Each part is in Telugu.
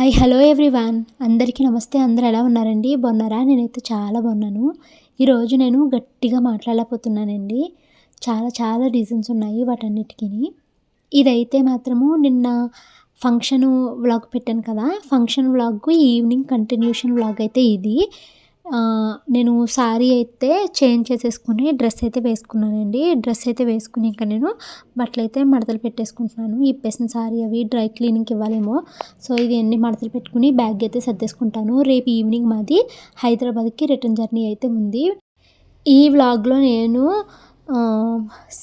Hi hello everyone. అందరికీ నమస్తే. అందరు ఎలా ఉన్నారండి? బాగున్నారా? నేనైతే చాలా బాగున్నాను. ఈరోజు నేను గట్టిగా మాట్లాడలేకపోతున్నానండి. చాలా చాలా రీజన్స్ ఉన్నాయి వాటన్నిటికీ ఇదైతే మాత్రము నిన్న ఫంక్షన్ వ్లాగ్ పెట్టాను కదా. Function vlog evening continuation vlog అయితే ఇది. నేను శారీ అయితే చేంజ్ చేసేసుకుని డ్రెస్ అయితే వేసుకున్నానండి. డ్రెస్ అయితే వేసుకుని ఇంకా నేను బట్టలు అయితే మడతలు పెట్టేసుకుంటున్నాను. ఇప్పేసిన శారీ అవి డ్రై క్లీనింగ్కి ఇవ్వాలేమో. సో ఇది అన్ని మడతలు పెట్టుకుని బ్యాగ్ అయితే సర్దేసుకుంటాను. రేపు ఈవినింగ్ మాది హైదరాబాద్కి రిటర్న్ జర్నీ అయితే ఉంది. ఈ వ్లాగ్లో నేను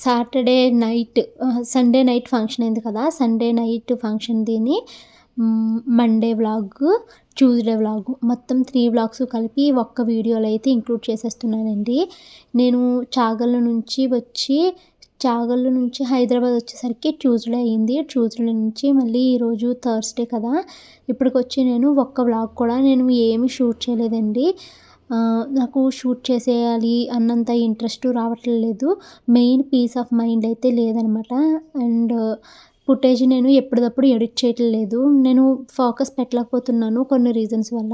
Saturday night Sunday night function అయింది కదా సండే నైట్ ఫంక్షన్ దీని మండే వ్లాగ్ ట్యూస్డే వ్లాగ్ మొత్తం త్రీ వ్లాగ్స్ కలిపి ఒక్క వీడియోలో అయితే ఇంక్లూడ్ చేసేస్తున్నానండి. నేను చాగళ్ళ నుంచి వచ్చి చాగళ్ళ నుంచి హైదరాబాద్ వచ్చేసరికి ట్యూస్డే అయింది. ట్యూస్డే నుంచి మళ్ళీ ఈరోజు థర్స్డే కదా. ఇప్పటికొచ్చి నేను ఒక్క వ్లాగ్ కూడా నేను ఏమి షూట్ చేయలేదండి. నాకు షూట్ చేసేయాలి అన్నంత ఇంట్రెస్ట్ రావట్లేదు. మెయిన్ పీస్ ఆఫ్ మైండ్ అయితే లేదనమాట. అండ్ ఫుటేజ్ నేను ఎప్పటిదప్పుడు ఎడిట్ చేయట్లేదు నేను ఫోకస్ పెట్టలేకపోతున్నాను కొన్ని రీజన్స్ వల్ల.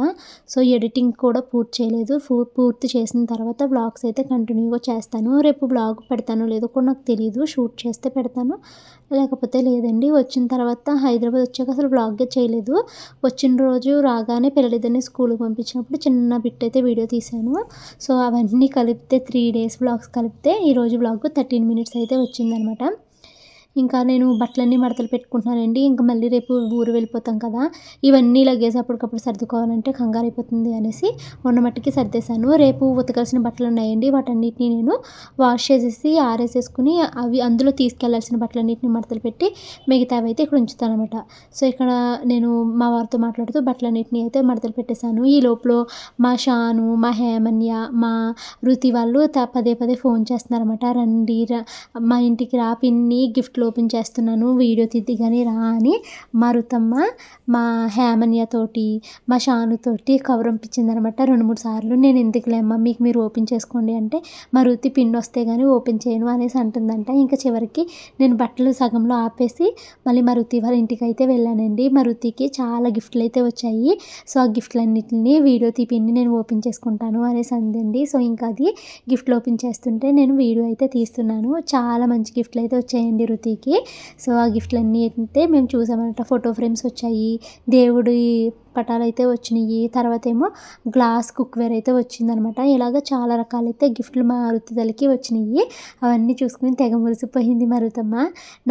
సో ఎడిటింగ్ కూడా పూర్తి చేయలేదు. పూర్తి చేసిన తర్వాత వ్లాగ్స్ అయితే కంటిన్యూగా చేస్తాను. రేపు వ్లాగ్ పెడతానో లేదో కూడా నాకు తెలియదు షూట్ చేస్తే పెడతాను. లేకపోతే లేదండి. వచ్చిన తర్వాత హైదరాబాద్ వచ్చాక అసలు బ్లాగే చేయలేదు. వచ్చిన రోజు రాగానే పిల్లలిద్దరిని స్కూల్కి పంపించినప్పుడు చిన్న బిట్ అయితే వీడియో తీశాను. సో అవన్నీ కలిపితే త్రీ డేస్ బ్లాగ్స్ కలిపితే ఈరోజు వ్లాగ్ థర్టీన్ మినిట్స్ అయితే వచ్చిందనమాట. ఇంకా నేను బట్టలన్నీ మడతలు పెట్టుకుంటున్నానండి. ఇంకా మళ్ళీ రేపు ఊరు వెళ్ళిపోతాం కదా. ఇవన్నీ లగేజ్ అప్పటికప్పుడు సర్దుకోవాలంటే కంగారు అయిపోతుంది అనేసి మొన్న మట్టికి సర్దేశాను. రేపు ఉతకాల్సిన బట్టలు ఉన్నాయండి. వాటన్నిటిని నేను వాష్ చేసేసి ఆరేసేసుకుని అవి అందులో తీసుకెళ్ళాల్సిన బట్టలన్నిటిని మడతలు పెట్టి మిగతావి అయితే ఇక్కడ ఉంచుతాను అనమాట సో ఇక్కడ నేను మా వారితో మాట్లాడుతూ బట్టలన్నిటిని అయితే మడతలు పెట్టేశాను. ఈ లోపల మా షాను మా హేమన్య మా రుతి వాళ్ళు పదే పదే ఫోన్ చేస్తున్నారన్నమాట. రండి మా ఇంటికి రా పిన్ని గిఫ్ట్లు ఓపెన్ చేస్తున్నాను. వీడియో తీద్ది కానీ రా అని మా రుతమ్మ మా మా షానుతోటి కవర్ అనమాట రెండు మూడు సార్లు నేను ఎందుకులేమ్మా మీకు మీరు ఓపెన్ చేసుకోండి అంటే మా రుతి పిన్ వస్తే కానీ ఓపెన్ చేయను అనేసి అంటుందంట. ఇంకా చివరికి నేను బట్టలు సగంలో ఆపేసి మళ్ళీ మరుతి వాళ్ళ ఇంటికి అయితే వెళ్ళానండి మరుతికి చాలా గిఫ్ట్లు అయితే వచ్చాయి. సో ఆ గిఫ్ట్లన్నింటినీ వీడియో తీపిండి నేను ఓపెన్ చేసుకుంటాను అనేసి అందండి. సో ఇంకా అది గిఫ్ట్లు ఓపెన్ చేస్తుంటే నేను వీడియో అయితే తీస్తున్నాను. చాలా మంచి గిఫ్ట్లు అయితే వచ్చాయండి రుతి బర్త్డేకి సో ఆ గిఫ్ట్లన్నీ అయితే మేము చూసామన్నమాట. ఫోటో ఫ్రేమ్స్ వచ్చాయి. దేవుడి పటాలు అయితే వచ్చినాయి. తర్వాత ఏమో గ్లాస్ కుక్వేర్ అయితే వచ్చిందనమాట ఇలాగ చాలా రకాలైతే గిఫ్ట్లు మా రుతుదలకి వచ్చినాయి. అవన్నీ చూసుకుని తెగ మురిసిపోయింది మా రుతమ్మ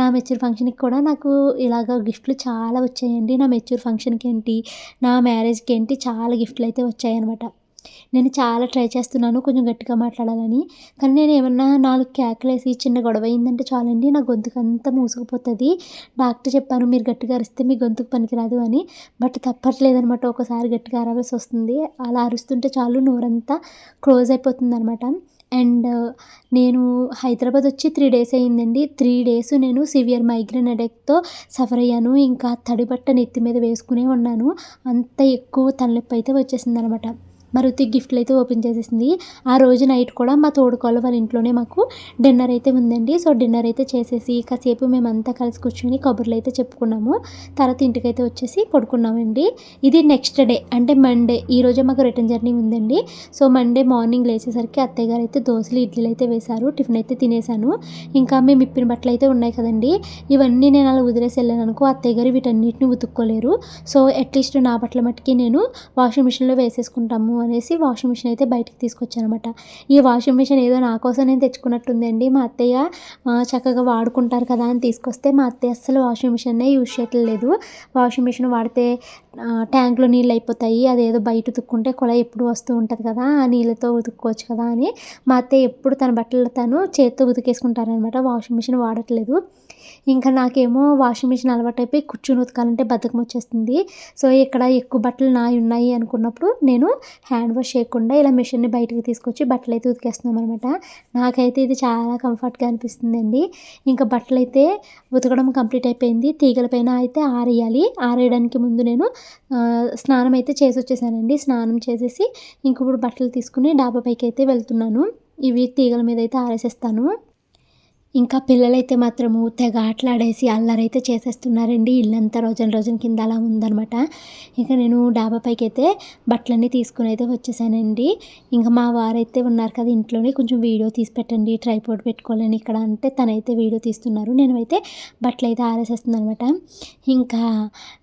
నా మెచ్యూర్ ఫంక్షన్కి కూడా నాకు ఇలాగ గిఫ్ట్లు చాలా వచ్చాయండి. నా మెచ్యూర్ ఫంక్షన్కి ఏంటి నా మ్యారేజ్కి ఏంటి చాలా గిఫ్ట్లు అయితే వచ్చాయన్నమాట. నేను చాలా ట్రై చేస్తున్నాను కొంచెం గట్టిగా మాట్లాడాలని. కానీ నేను ఏమన్నా నాలుగు కేకలేసి చిన్న గొడవ అయిందంటే చాలండి నా గొంతుకు అంతా మూసుకుపోతుంది. డాక్టర్ చెప్పాను మీరు గట్టిగా అరిస్తే మీ గొంతుకు పనికిరాదు అని. బట్ తప్పట్లేదనమాట ఒకసారి గట్టిగా అరవాల్సి వస్తుంది. అలా అరుస్తుంటే చాలు నోరంతా క్లోజ్ అయిపోతుంది అనమాట అండ్ నేను హైదరాబాద్ వచ్చి త్రీ డేస్ అయ్యిందండి త్రీ డేస్ నేను సివియర్ మైగ్రేన్ హెడేక్తో సఫర్ అయ్యాను. ఇంకా తడిబట్ట నెత్తి మీద వేసుకునే ఉన్నాను. అంత ఎక్కువ తలనొప్పి అయితే వచ్చేసింది అనమాట మరుతి గిఫ్ట్లు అయితే ఓపెన్ చేసేసింది. ఆ రోజు నైట్ కూడా మా తోడుకోళ్ళ వాళ్ళ ఇంట్లోనే మాకు డిన్నర్ అయితే ఉందండి. సో డిన్నర్ అయితే చేసేసి కాసేపు మేమంతా కలిసి కూర్చొని కబుర్లు అయితే చెప్పుకున్నాము. తర్వాత ఇంటికైతే వచ్చేసి పడుకున్నామండి. ఇది నెక్స్ట్ డే అంటే మండే. ఈరోజే మాకు రిటర్న్ జర్నీ ఉందండి. సో మండే మార్నింగ్ లేచేసరికి అత్తయ్య గారు అయితే దోశలు ఇడ్లీలు అయితే వేశారు. టిఫిన్ అయితే తినేసాను ఇంకా మేము ఇప్పిన బట్టలు అయితే ఉన్నాయి కదండి. ఇవన్నీ నేను అలా వదిలేసి వెళ్ళాను అనుకో అత్తయ్య గారు వీటన్నిటిని ఉతుక్కోలేరు. సో అట్లీస్ట్ నా బట్టల మట్టుకి నేను వాషింగ్ మిషన్లో వేసేసుకుంటాము అనేసి వాషింగ్ మిషన్ అయితే బయటికి తీసుకొచ్చాను అనమాట ఈ వాషింగ్ మిషన్ ఏదో నా కోసం నేను తెచ్చుకున్నట్టుందండి. మా అత్తయ్య చక్కగా వాడుకుంటారు కదా అని తీసుకొస్తే మా అత్తయ్య అస్సలు వాషింగ్ మిషన్నే యూజ్ చేయట్లేదు వాషింగ్ మిషన్ వాడితే ట్యాంక్లో నీళ్ళు అయిపోతాయి. అదేదో బయట ఉతుక్కుంటే కొల ఎప్పుడు వస్తూ ఉంటుంది కదా ఆ నీళ్ళతో ఉతుక్కోవచ్చు కదా అని మా అత్తయ్య ఎప్పుడు తన బట్టలు తను చేత్తో ఉతికేసుకుంటారనమాట వాషింగ్ మిషన్ వాడట్లేదు. ఇంకా నాకేమో వాషింగ్ మిషన్ అలవాటు అయిపోయి కూర్చుని ఉతకాలంటే బద్ధకం వచ్చేస్తుంది. సో ఇక్కడ ఎక్కువ బట్టలు నాయి ఉన్నాయి అనుకున్నప్పుడు నేను హ్యాండ్ వాష్ చేయకుండా ఇలా మిషన్ని బయటకు తీసుకొచ్చి బట్టలు అయితే ఉతికేస్తున్నాం అనమాట నాకైతే ఇది చాలా కంఫర్ట్గా అనిపిస్తుందండి. ఇంకా బట్టలు అయితే ఉతకడం కంప్లీట్ అయిపోయింది. తీగల పైన అయితే ఆరేయాలి. ఆరేయడానికి ముందు నేను స్నానం అయితే చేసి వచ్చేసానండి. స్నానం చేసేసి ఇంక ఇప్పుడు బట్టలు తీసుకుని డాబా పైకి అయితే వెళ్తున్నాను. ఇవి తీగల మీద అయితే ఆరేసేస్తాను. ఇంకా పిల్లలైతే మాత్రము తెగ ఆటలాడేసి అల్లరైతే చేసేస్తున్నారండి. ఇల్లంతా రోజున రోజున కింద అలా ఉందనమాట ఇంకా నేను డాబా పైకి అయితే బట్టలన్నీ తీసుకుని అయితే వచ్చేసానండి. ఇంకా మా వారైతే ఉన్నారు కదా ఇంట్లోనే కొంచెం వీడియో తీసి పెట్టండి ట్రైపోర్ట్ పెట్టుకోవాలని ఇక్కడ అంటే తనైతే వీడియో తీస్తున్నారు. నేను అయితే బట్టలు అయితే ఆరేసేస్తుంది అనమాట ఇంకా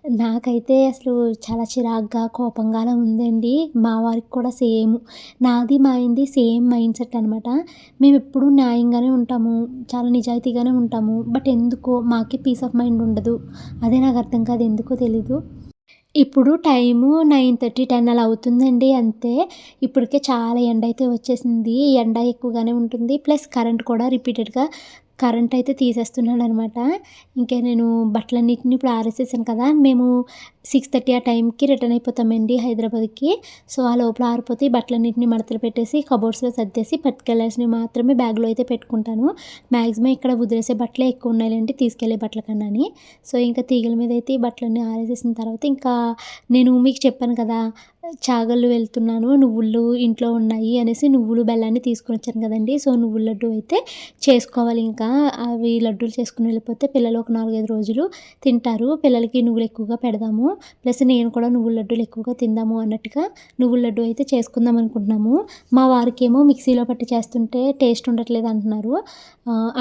నాకైతే అసలు చాలా చిరాగ్గా కోపంగా అలా ఉందండి. మా వారికి కూడా సేమ్. నాది మాయింది సేమ్ మైండ్ సెట్ అనమాట మేము ఎప్పుడూ న్యాయంగానే ఉంటాము చాలా నిజాయితీగానే ఉంటాము. బట్ ఎందుకో మాకే పీస్ ఆఫ్ మైండ్ ఉండదు. అదే నాకు అర్థం కాదు ఎందుకో తెలీదు. ఇప్పుడు టైము నైన్ థర్టీ టెన్ అలా అవుతుందండి అంతే. ఇప్పటికే చాలా ఎండ అయితే వచ్చేసింది. ఎండ ఎక్కువగానే ఉంటుంది. ప్లస్ కరెంట్ కూడా రిపీటెడ్గా కరెంట్ అయితే తీసేస్తున్నాడు అనమాట ఇంకా నేను బట్టలన్నిటిని ఇప్పుడు ఆరేసేసాను కదా మేము సిక్స్ థర్టీ ఆ టైంకి రిటర్న్ అయిపోతామండి హైదరాబాద్కి. సో ఆ లోపల ఆరిపోతే ఈ మడతలు పెట్టేసి కబోర్డ్స్లో సర్దేసి పట్టుకెళ్ళాల్సినవి మాత్రమే బ్యాగ్లో అయితే పెట్టుకుంటాను. మ్యాక్సిమం ఇక్కడ వదిలేసే బట్టలే ఎక్కువ ఉన్నాయండి తీసుకెళ్ళే బట్టల కన్నా సో ఇంకా తీగల మీద అయితే ఈ బట్టలన్నీ ఆరేసేసిన తర్వాత ఇంకా నేను మీకు చెప్పాను కదా చాగళ్ళు వెళ్తున్నాను నువ్వులు ఇంట్లో ఉన్నాయి అనేసి నువ్వులు బెల్లాన్ని తీసుకుని వచ్చాను కదండి. సో నువ్వుల లడ్డు అయితే చేసుకోవాలి ఇంకా. అవి లడ్డూలు చేసుకుని వెళ్ళిపోతే పిల్లలు ఒక నాలుగైదు రోజులు తింటారు. పిల్లలకి నువ్వులు ఎక్కువగా పెడదాము. ప్లస్ నేను కూడా నువ్వుల లడ్డూలు ఎక్కువగా తిందాము అన్నట్టుగా నువ్వుల లడ్డు అయితే చేసుకుందాం అనుకుంటున్నాము. మా వారికి ఏమో మిక్సీలో పట్టి చేస్తుంటే టేస్ట్ ఉండట్లేదు అంటున్నారు.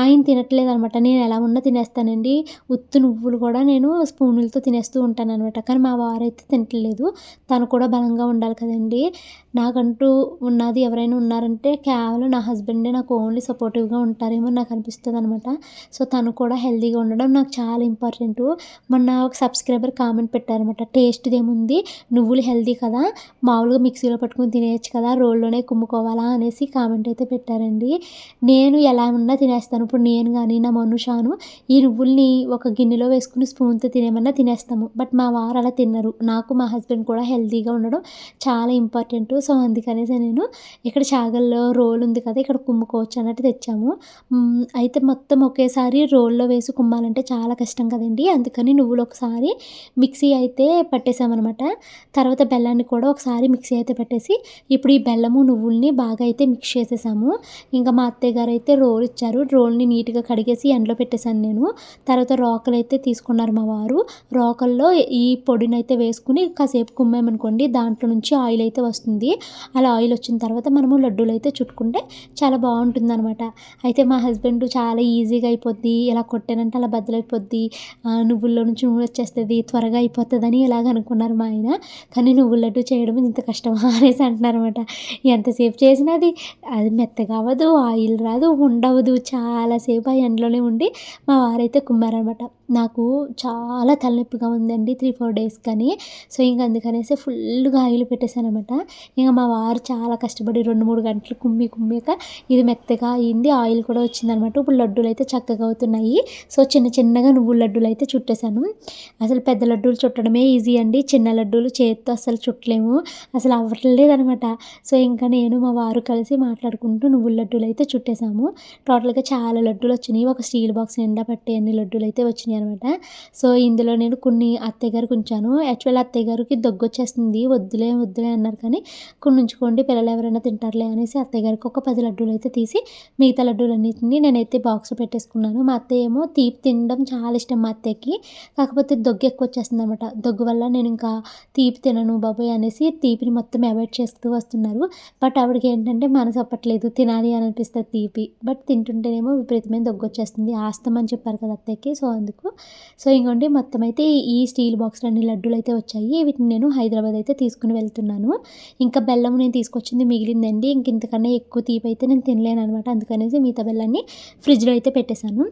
ఆయన తినట్లేదు అనమాట. నేను ఎలా ఉన్నా తినేస్తానండి. ఉత్తు నువ్వులు కూడా నేను స్పూనులతో తినేస్తూ ఉంటాను అనమాట కానీ మా వారైతే తినట్లేదు. తను కూడా బలంగా ఉండాలి కదండి. నాకంటూ ఉన్నది ఎవరైనా ఉన్నారంటే కేవలం నా హస్బెండే నాకు ఓన్లీ సపోర్టివ్గా ఉంటారేమో నాకు అనిపిస్తుంది అనమాట సో తను కూడా హెల్తీగా ఉండడం నాకు చాలా ఇంపార్టెంట్. మొన్న ఒక సబ్స్క్రైబర్ కామెంట్ పెట్టారనమాట టేస్ట్ ఏముంది నువ్వులు హెల్తీ కదా? మామూలుగా మిక్సీలో పట్టుకుని తినేయచ్చు కదా? రోల్లోనే కుమ్ముకోవాలా? అనేసి కామెంట్ అయితే పెట్టారండి. నేను ఎలా ఉన్నా తినేస్తాను. ఇప్పుడు నేను కానీ నా మనుషాను ఈ నువ్వుల్ని ఒక గిన్నెలో వేసుకుని స్పూన్తో తినేమన్నా తినేస్తాము. బట్ మా వారు అలా తిన్నారు నాకు మా హస్బెండ్ కూడా హెల్తీగా ఉండడం చాలా ఇంపార్టెంట్. సో అందుకనేసి నేను ఇక్కడ చాగల్లో రోల్ ఉంది కదా ఇక్కడ కుమ్ముకోవచ్చు అన్నట్టు తెచ్చాము. అయితే మొత్తం ఒకేసారి రోల్లో వేసి కుమ్మాలంటే చాలా కష్టం కదండి. అందుకని నువ్వులు ఒకసారి మిక్సీ అయితే పట్టేసామన్నమాట. తర్వాత బెల్లాన్ని కూడా ఒకసారి మిక్సీ అయితే పెట్టేసి ఇప్పుడు ఈ బెల్లము నువ్వుల్ని బాగా అయితే మిక్స్ చేసేసాము. ఇంకా మా అత్తయ్య గారు అయితే రోల్ ఇచ్చారు. రోల్ని నీట్గా కడిగేసి ఎండలో పెట్టేశాను నేను. తర్వాత రోకలు అయితే తీసుకున్నారు మా వారు. రోకల్లో ఈ పొడిని అయితే వేసుకుని కాసేపు కుమ్మామనుకోండి దాంట్లో నుంచి ఆయిల్ అయితే వస్తుంది. అలా ఆయిల్ వచ్చిన తర్వాత మనము లడ్డూలు అయితే చుట్టుకుంటే చాలా బాగుంటుంది అనమాట అయితే మా హస్బెండ్ చాలా ఈజీగా అయిపోద్ది. ఇలా కొట్టానంటే అలా బద్దలైపోద్ది. నువ్వుల్లో నుంచి నూనె వచ్చేస్తుంది త్వరగా అయిపోతుందని ఇలాగ అనుకున్నారు మా ఆయన. కానీ నువ్వుల లడ్డు చేయడం ఇంత కష్టమా అనేసి అంటున్నారు అనమాట ఎంతసేపు చేసినా అది అది మెత్తగా అవ్వదు ఆయిల్ రాదు ఉండవదు. చాలాసేపు ఆ ఎండలోనే ఉండి మా వారైతే కుమ్మారనమాట నాకు చాలా తలనొప్పిగా ఉందండి త్రీ ఫోర్ డేస్ కానీ. సో ఇంక అందుకనేసి ఫుల్గా ఆయిల్ పెట్టేశాను అనమాట ఇంకా మా వారు చాలా కష్టపడి రెండు మూడు గంటలు కుమ్మి కుమ్మిక ఇది మెత్తగా అయింది ఆయిల్ కూడా వచ్చిందనమాట ఇప్పుడు లడ్డూలు అయితే చక్కగా అవుతున్నాయి. సో చిన్న చిన్నగా నువ్వుల లడ్డూలు అయితే చుట్టేశాను. అసలు పెద్ద లడ్డూలు చుట్టడమే ఈజీ అండి. చిన్న లడ్డూలు చేత్తో అసలు చుట్టలేము. అసలు అవ్వట్లేదు అనమాట సో ఇంకా నేను మా వారు కలిసి మాట్లాడుకుంటూ నువ్వుల లడ్డూలు అయితే చుట్టేసాము టోటల్గా చాలా లడ్డూలు వచ్చినాయి. ఒక స్టీల్ బాక్స్ నిండా పట్టే అన్ని లడ్డూలు అయితే వచ్చినాయి అనమాట. సో ఇందులో నేను కొన్ని అత్తయ్య గారికి ఉంచాను. యాక్చువల్ అత్తయ్య గారికి దగ్గు వచ్చేస్తుంది వద్దులే వద్దులే అన్నారు కానీ కొన్ని ఉంచుకోండి పిల్లలు ఎవరైనా తింటారులే అనేసి అత్తయ్య గారికి ఒక పది లడ్డూలు అయితే తీసి మిగతా లడ్డూలన్నింటినీ నేనైతే బాక్స్ పెట్టేసుకున్నాను. మా అత్తయ్య ఏమో తీపి తినడం చాలా ఇష్టం మా అత్తయ్యకి. కాకపోతే దగ్గు ఎక్కువ వచ్చేస్తుంది అనమాట. దగ్గు వల్ల నేను ఇంకా తీపి తినను బాబోయ్ అనేసి తీపిని మొత్తం అవాయిడ్ చేస్తూ వస్తున్నారు. బట్ ఆవిడకి ఏంటంటే మనసు అప్పట్లేదు తినాలి అని అనిపిస్తుంది తీపి. బట్ తింటుంటేనేమో విపరీతమైన దగ్గు వచ్చేస్తుంది ఆస్తమని చెప్పారు కదా అత్తయ్యకి. సో అందుకు సో ఇంకోండి మొత్తం అయితే ఈ స్టీల్ బాక్స్లో అన్ని లడ్డూలు అయితే వచ్చాయి. వీటిని నేను హైదరాబాద్ అయితే తీసుకుని వెళ్తున్నాను. ఇంకా బెల్లం నేను తీసుకొచ్చింది మిగిలిందండి. ఇంక ఇంతకన్నా ఎక్కువ తీపి అయితే నేను తినలేను అనమాట అందుకనేసి మిగతా బెల్లాన్ని ఫ్రిడ్జ్లో అయితే పెట్టేశాను.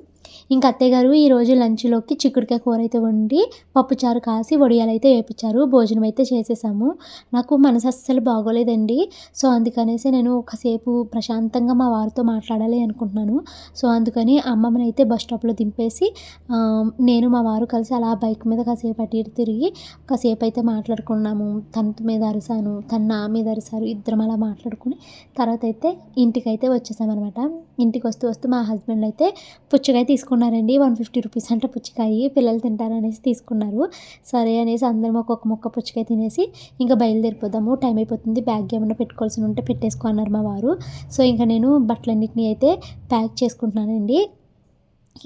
ఇంకా అత్తయ్యగారు ఈరోజు లంచ్లోకి చిక్కుడుకాయ కూర అయితే వండి పప్పుచారు కాసి వడియాలు అయితే వేపించారు భోజనం అయితే చేసేసాము. నాకు మనసు అస్సలు బాగోలేదండి. సో అందుకనేసి నేను ఒకసేపు ప్రశాంతంగా మా వారితో మాట్లాడాలి అనుకుంటున్నాను. సో అందుకని అమ్మమ్మని అయితే బస్ స్టాప్లో దింపేసి నేను మా వారు కలిసి అలా బైక్ మీద కాసేపు అటు ఇటు తిరిగి కాసేపు అయితే మాట్లాడుకున్నాము. తన మీద అరిసాను తన నా మీద అరిసారు. ఇద్దరం అలా మాట్లాడుకుని తర్వాత అయితే ఇంటికి అయితే వచ్చేసామన్నమాట. ఇంటికి వస్తూ వస్తూ మా హస్బెండ్ అయితే పుచ్చకాయ తీసుకున్నారండి. వన్ ఫిఫ్టీ రూపీస్ అంటే పుచ్చకాయ. పిల్లలు తింటారనేసి తీసుకున్నారు. సరే అనేసి అందరం ఒక్కొక్క మొక్క పుచ్చకాయ తినేసి ఇంకా బయలుదేరిపోదాము. టైం అయిపోతుంది. బ్యాగ్ ఏమైనా పెట్టుకోవాల్సి ఉంటే పెట్టేసుకో అన్నారు మా వారు. సో ఇంకా నేను బట్టలన్నింటినీ అయితే ప్యాక్ చేసుకుంటున్నానండి.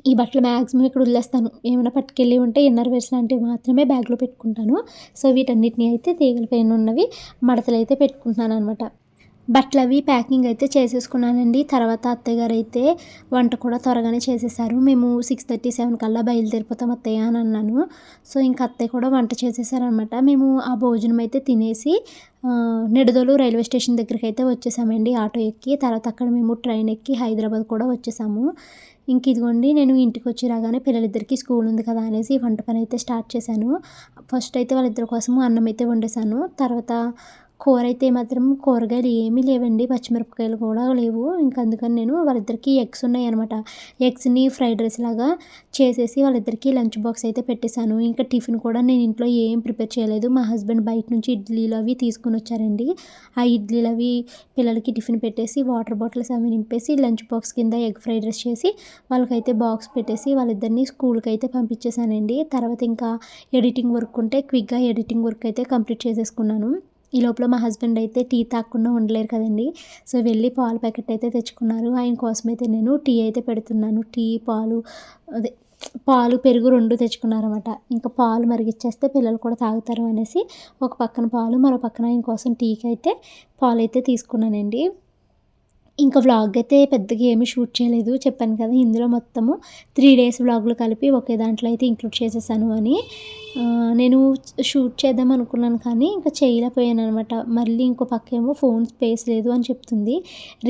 ఈ బట్టలు మ్యాక్సిమం ఇక్కడ వదిలేస్తాను. ఏమైనా పట్టుకెళ్ళి ఉంటే ఇన్నర్ వేర్స్ లాంటివి మాత్రమే బ్యాగ్లో పెట్టుకుంటాను. సో వీటన్నిటిని అయితే తీగల పైన ఉన్నవి మడతలు అయితే పెట్టుకుంటున్నాను అనమాట బట్టలు అవి ప్యాకింగ్ అయితే చేసేసుకున్నానండి. తర్వాత అత్తయ్యగారు అయితే వంట కూడా త్వరగానే చేసేసారు. మేము సిక్స్ థర్టీ సెవెన్ కల్లా బయలుదేరిపోతాం అత్తయ్య అని అన్నాను. సో ఇంకా అత్తయ్య కూడా వంట చేసేసారనమాట మేము ఆ భోజనం అయితే తినేసి నిడదోలు రైల్వే స్టేషన్ దగ్గరికి అయితే వచ్చేసామండి ఆటో ఎక్కి. తర్వాత అక్కడ మేము ట్రైన్ ఎక్కి హైదరాబాద్ కూడా వచ్చేసాము. ఇంక ఇదిగోండి నేను ఇంటికి వచ్చి రాగానే పిల్లలిద్దరికి స్కూల్ ఉంది కదా అనేసి వంట పని అయితే స్టార్ట్ చేశాను. ఫస్ట్ అయితే వాళ్ళిద్దరి కోసము అన్నం అయితే వండేసాను తర్వాత కూర అయితే మాత్రం కూరగాయలు ఏమీ లేవండి. పచ్చిమిరపకాయలు కూడా లేవు. ఇంకా అందుకని నేను వాళ్ళిద్దరికీ ఎగ్స్ ఉన్నాయి అనమాట ఎగ్స్ని ఫ్రైడ్ రైస్ లాగా చేసేసి వాళ్ళిద్దరికీ లంచ్ బాక్స్ అయితే పెట్టేశాను. ఇంకా టిఫిన్ కూడా నేను ఇంట్లో ఏం ప్రిపేర్ చేయలేదు. మా హస్బెండ్ బయట నుంచి ఇడ్లీలు అవి తీసుకుని వచ్చారండి. ఆ ఇడ్లీలు అవి పిల్లలకి టిఫిన్ పెట్టేసి వాటర్ బాటిల్స్ అవి నింపేసి లంచ్ బాక్స్ కింద ఎగ్ ఫ్రైడ్ రైస్ చేసి వాళ్ళకైతే బాక్స్ పెట్టేసి వాళ్ళిద్దరిని స్కూల్కి అయితే పంపించేశానండి. తర్వాత ఇంకా ఎడిటింగ్ వర్క్ ఉంటే క్విక్గా ఎడిటింగ్ వర్క్ అయితే కంప్లీట్ చేసేసుకున్నాను. ఈ లోపల మా హస్బెండ్ అయితే టీ తాగకుండా ఉండలేరు కదండి. సో వెళ్ళి పాలు ప్యాకెట్ అయితే తెచ్చుకున్నారు. ఆయన కోసం అయితే నేను టీ అయితే పెడుతున్నాను. టీ పాలు అదే పాలు పెరుగు రెండు తెచ్చుకున్నారన్నమాట. ఇంకా పాలు మరిగిచ్చేస్తే పిల్లలు కూడా తాగుతారు అనేసి ఒక పక్కన పాలు మరో పక్కన ఆయన కోసం టీకి అయితే పాలు అయితే తీసుకున్నానండి. ఇంకా వ్లాగ్ అయితే పెద్దగా ఏమీ షూట్ చేయలేదు. చెప్పాను కదా ఇందులో మొత్తము త్రీ డేస్ వ్లాగ్లు కలిపి ఒకే దాంట్లో అయితే ఇంక్లూడ్ చేసేసాను అని. నేను షూట్ చేద్దాం అనుకున్నాను కానీ ఇంకా చేయలేకపోయాను అనమాట మళ్ళీ ఇంకో పక్క ఏమో ఫోన్ స్పేస్ లేదు అని చెప్తుంది.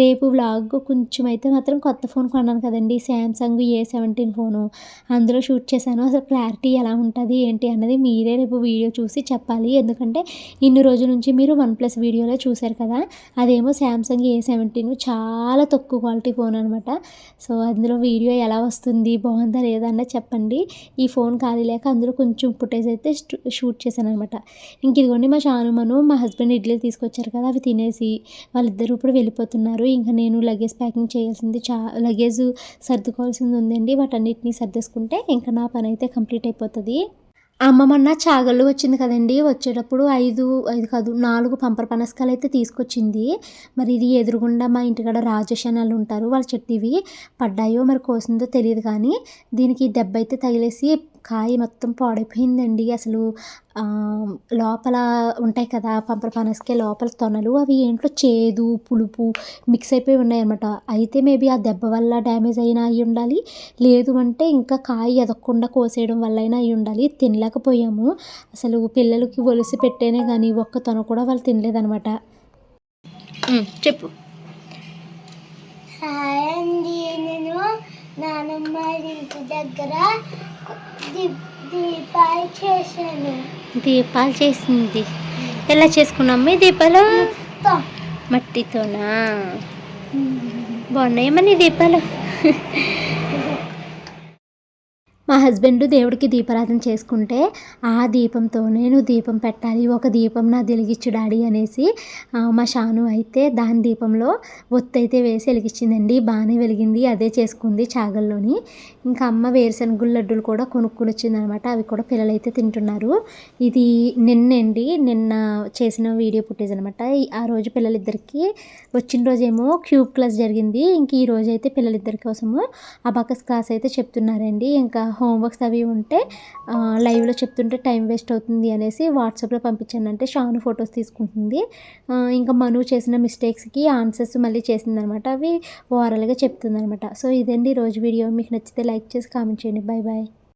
రేపు వ్లాగ్ కొంచెం అయితే మాత్రం కొత్త ఫోన్ కొన్నాను కదండి. Samsung A seventeen phone. అందులో షూట్ చేశాను. అసలు క్లారిటీ ఎలా ఉంటుంది ఏంటి అన్నది మీరే రేపు వీడియో చూసి చెప్పాలి. ఎందుకంటే ఇన్ని రోజుల నుంచి మీరు వన్ ప్లస్ వీడియోలో చూశారు కదా. అదేమో శాంసంగ్ ఏ సెవెంటీన్ చాలా తక్కువ క్వాలిటీ ఫోన్ అనమాట సో అందులో వీడియో ఎలా వస్తుంది బాగుందా లేదా అన్నది చెప్పండి. ఈ ఫోన్ ఖాళీ లేక అందులో కొంచెం ఫుటేజ్ అయితే షూట్ చేశాను అనమాట ఇంక ఇదిగోండి మా షానుమను మా హస్బెండ్ ఇడ్లీ తీసుకొచ్చారు కదా అవి తినేసి వాళ్ళిద్దరూ ఇప్పుడు వెళ్ళిపోతున్నారు. ఇంకా నేను లగేజ్ ప్యాకింగ్ చేయాల్సింది చా లగేజ్ సర్దుకోవాల్సింది ఉందండి. వాటన్నిటిని సర్దేసుకుంటే ఇంకా నా పని అయితే కంప్లీట్ అయిపోతుంది. అమ్మ చాగళ్ళు వచ్చింది కదండి. వచ్చేటప్పుడు ఐదు ఐదు కాదు నాలుగు పంపర పనసకాయలు అయితే తీసుకొచ్చింది. మరి ఇది ఎదురుగుండా మా ఇంటికాడ రాజశనాలు ఉంటారు. వాళ్ళ చెట్టు ఇవి పడ్డాయో మరి కోసిందో తెలియదు కానీ దీనికి దెబ్బ అయితే తగిలేసి కాయ మొత్తం పాడైపోయిందండి. అసలు లోపల ఉంటాయి కదా పంపర పనసకాయ లోపల తొనలు అవి ఏంటో చేదు పులుపు మిక్స్ అయిపోయి ఉన్నాయి అనమాట అయితే మేబీ ఆ దెబ్బ వల్ల డ్యామేజ్ అయినా అయి ఉండాలి. లేదు అంటే ఇంకా కాయ ఎదగకుండా కోసేయడం వల్ల అయినా అయి ఉండాలి. తినలేకపోయాము. అసలు పిల్లలకి ఒలిసి పెట్టేనే కానీ ఒక్క తొన కూడా వాళ్ళు తినలేదనమాట చెప్పు. హాయ్ అండి. నేను నానమ్మ ఇంటి దగ్గర దీపాలు చేసింది. ఎలా చేసుకున్నాం మీ దీపాలు? మట్టితోనా? బాగున్నాయమ్మా దీపాలు? మా హస్బెండ్ దేవుడికి దీపారాధన చేసుకుంటే ఆ దీపంతో నేను దీపం పెట్టాలి ఒక దీపం నా వెలిగించు డాడీ అనేసి మా షాను అయితే దాని దీపంలో ఒత్తైతే అయితే వేసి వెలిగించిందండి. బాగానే వెలిగింది అదే చేసుకుంది చాగల్లోని. ఇంకా అమ్మ వేరుశనగ లడ్డూలు కూడా కొనుక్కొని వచ్చిందనమాట. అవి కూడా పిల్లలు అయితే తింటున్నారు. ఇది నిన్నండి నిన్న చేసిన వీడియో ఫుటేజ్ అనమాట. ఆ రోజు పిల్లలిద్దరికి వచ్చిన రోజేమో క్యూబ్ క్లాస్ జరిగింది. ఇంక ఈ రోజు అయితే పిల్లలిద్దరి కోసము అబాకస్ క్లాస్ అయితే చెప్తున్నారండి. ఇంకా హోంవర్క్స్ అవి ఉంటే లైవ్లో చెప్తుంటే టైం వేస్ట్ అవుతుంది అనేసి వాట్సాప్లో పంపించానంటే షాను ఫొటోస్ తీసుకుంటుంది. ఇంకా మను చేసిన మిస్టేక్స్కి ఆన్సర్స్ మళ్ళీ చేసిందనమాట. అవి ఓవరాల్గా చెప్తుంది అనమాట సో ఇదండి రోజు వీడియో. మీకు నచ్చితే లైక్ చేసి కామెంట్ చేయండి. Bye bye